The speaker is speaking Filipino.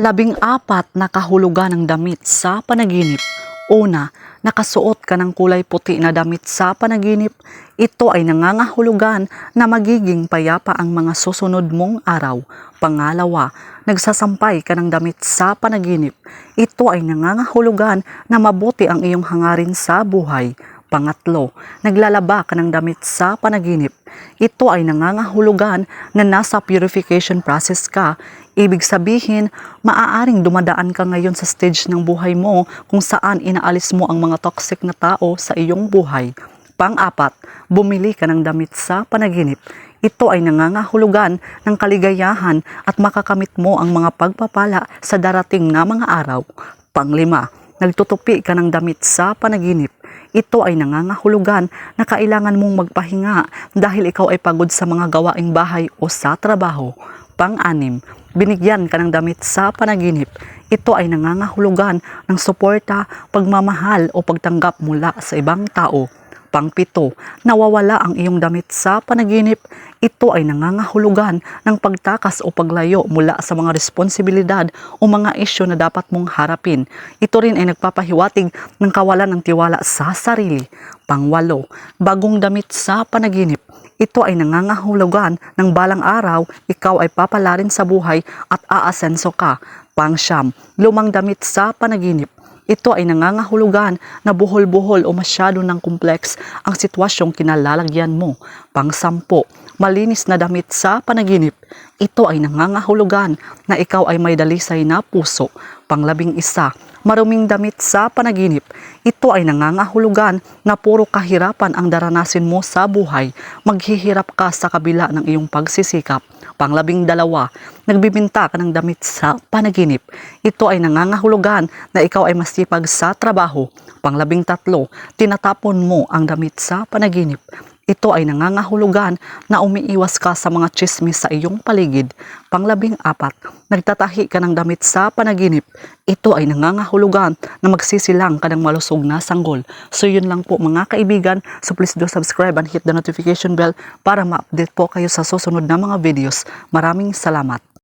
Labing apat na kahulugan ng damit sa panaginip. Una, nakasuot ka ng kulay puti na damit sa panaginip. Ito ay nangangahulugan na magiging payapa ang mga susunod mong araw. Pangalawa, nagsasampay ka ng damit sa panaginip. Ito ay nangangahulugan na mabuti ang iyong hangarin sa buhay. Pangatlo, naglalaba ka ng damit sa panaginip. Ito ay nangangahulugan na nasa purification process ka. Ibig sabihin, maaaring dumadaan ka ngayon sa stage ng buhay mo kung saan inaalis mo ang mga toxic na tao sa iyong buhay. Pang-apat, bumili ka ng damit sa panaginip. Ito ay nangangahulugan ng kaligayahan at makakamit mo ang mga pagpapala sa darating na mga araw. Panglima, nagtutupi ka ng damit sa panaginip. Ito ay nangangahulugan na kailangan mong magpahinga dahil ikaw ay pagod sa mga gawaing bahay o sa trabaho. Pang-anim, binigyan ka ng damit sa panaginip. Ito ay nangangahulugan ng suporta, pagmamahal o pagtanggap mula sa ibang tao. Pangpito, nawawala ang iyong damit sa panaginip. Ito ay nangangahulugan ng pagtakas o paglayo mula sa mga responsibilidad o mga isyo na dapat mong harapin. Ito rin ay nagpapahiwatig ng kawalan ng tiwala sa sarili. Pangwalo, bagong damit sa panaginip. Ito ay nangangahulugan ng balang araw, ikaw ay papalarin sa buhay at aasenso ka. Pangsyam, lumang damit sa panaginip. Ito ay nangangahulugan na buhol-buhol o masyado ng kompleks ang sitwasyong kinalalagyan mo. Pangsampo, malinis na damit sa panaginip. Ito ay nangangahulugan na ikaw ay may dalisay na puso. Panglabing isa, maruming damit sa panaginip. Ito ay nangangahulugan na puro kahirapan ang daranasin mo sa buhay. Maghihirap ka sa kabila ng iyong pagsisikap. Panglabing dalawa, nagbibinta ka ng damit sa panaginip. Ito ay nangangahulugan na ikaw ay masipag sa trabaho. Panglabing tatlo, tinatapon mo ang damit sa panaginip. Ito ay nangangahulugan na umiiwas ka sa mga chismis sa iyong paligid. Panglabing apat, nagtatahi ka ng damit sa panaginip. Ito ay nangangahulugan na magsisilang ka ng malusog na sanggol. So yun lang po mga kaibigan. So please do subscribe and hit the notification bell para ma-update po kayo sa susunod na mga videos. Maraming salamat.